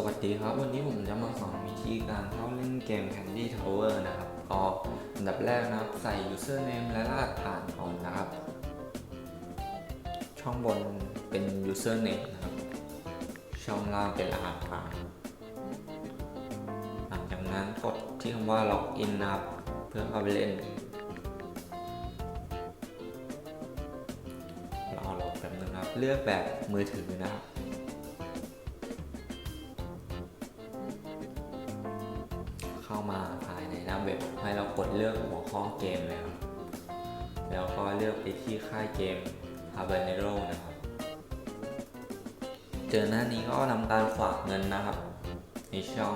สวัสดีครับ วันนี้ผมจะมาสอนวิธีการเข้าเล่นเกม Candy Tower นะครับก็อันดับแรกนะครับใส่ username และรหัสผ่านก่อนนะครับ ช่องบนเป็น username นะครับ ช่องล่างเป็นรหัสผ่านหลังจากนั้นกดที่คำว่า login นะครับ เพื่อเข้าไปเล่นรอโหลดแป๊บนึงนะครับ เลือกแบบมือถือนะครับ เข้ามาภายในหน้าเว็บให้เรากดเลือกหัวข้อเกมเลยครับ แล้วก็เลือกไปที่ค่ายเกม Habanero นะครับ เจอหน้านี้ก็ทำการฝากเงินนะครับ ในช่อง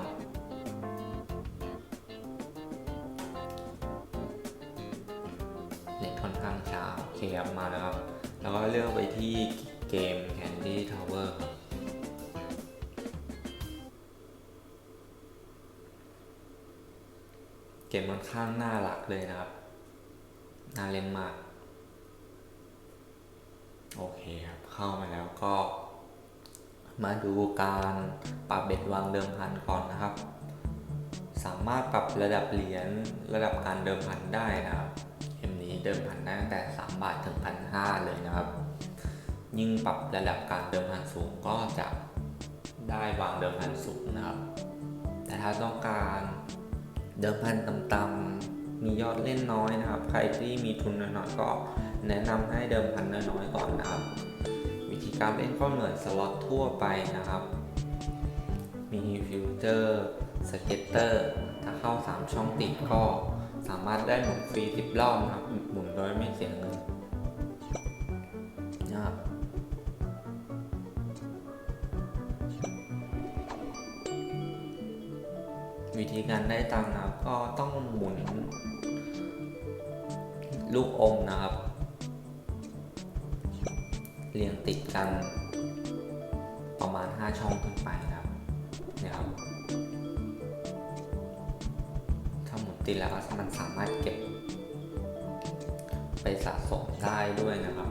เน็ตค่อนข้างช้าโอเคครับมาแล้วครับ แล้วก็เลือกไปที่เกม Candy Tower ครับ เกมค่อนข้างน่ารักเลยนะครับ น่าเล่นมาก โอเคครับ เข้ามาแล้วก็ มาดูการปรับเบ็ดวางเดิมพันก่อนนะครับ สามารถปรับระดับเหรียญระดับการเดิมพันได้นะครับเกมนี้เดิมพันได้ตั้งแต่ 3 บาทถึง1,500เลยนะครับ ยิ่งปรับระดับการเดิมพันสูงก็จะได้วางเดิมพันสูงนะครับ แต่ถ้าต้องการ เดิมพันต่ำๆมียอดเล่นน้อยนะครับ ใครที่มีทุนน้อยๆก็แนะนำให้เดิมพันน้อยๆก่อนนะครับ วิธีการเล่นก็เหมือนสล็อตทั่วไปนะครับ มีฟิวเจอร์สเก็ตเตอร์ถ้าเข้า 3 ช่องติดก็สามารถได้หมุนฟรี 10 รอบนะครับหมุนโดยไม่เสียเวิธีการได้ตังค์นะครับก็ต้องหมุน ลูกอมนะครับ เรียงติดกันประมาณ 5 ช่องขึ้นไปนะครับเนี่ยครับถ้าหมุนติดแล้วมันสามารถเก็บ ไปสะสมได้ด้วยนะครับ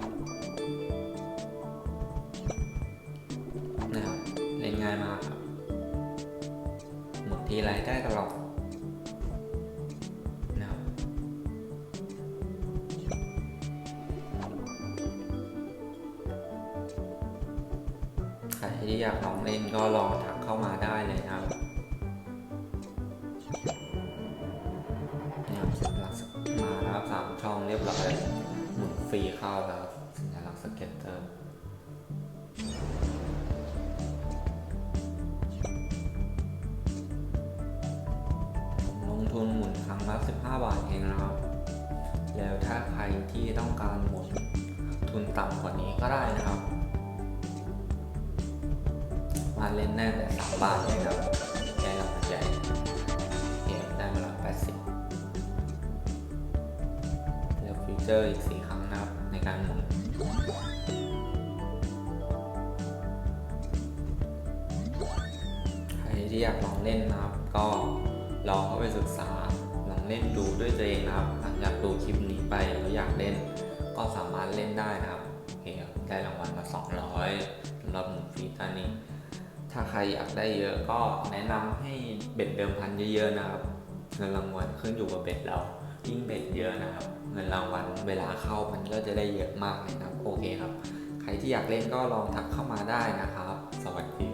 มุนทีไรได้ตลอดนะครับใครที่อยากลองเล่นก็ลองทักเข้ามาได้เลยนะครับนี่ยครับสัญลักษณ์มาแล้วสามช่องเรียบร้อยหมุนฟรีเข้าแล้วสัญลักษณ์สเก็ตเตอร์ 5 บาทเองนะครับ แล้วถ้าใครที่ต้องการหมดทุนต่ำกว่านี้ก็ได้นะครับ มาเล่นแน่แต่3บาทเองครับใหญ่หลักใหญ่เก็บได้มาละ80 แล้วฟิวเจอร์อีก 4 ครั้งนะครับ ในการหมุนใครที่อยากลองเล่นนะครับ ก็ลองเข้าไปศึกษา เล่นดูด้วยตัวเองนะครับ หลังจากดูคลิปนี้ไปแล้วอยากเล่นก็สามารถเล่นได้นะครับโอเคครับได้รางวัลมา200สำหรับหมุนฟรีตอนนี้ ถ้าใครอยากได้เยอะก็แนะนำให้เบ็ดเดิมพันเยอะๆนะครับเงินรางวัลขึ้นอยู่กับเบ็ดเรายิ่งเบ็ดเยอะนะครับ เงินรางวัลเวลาเข้ามันก็จะได้เยอะมากเลยนะครับโอเคครับ ใครที่อยากเล่นก็ลองทักเข้ามาได้นะครับ สวัสดี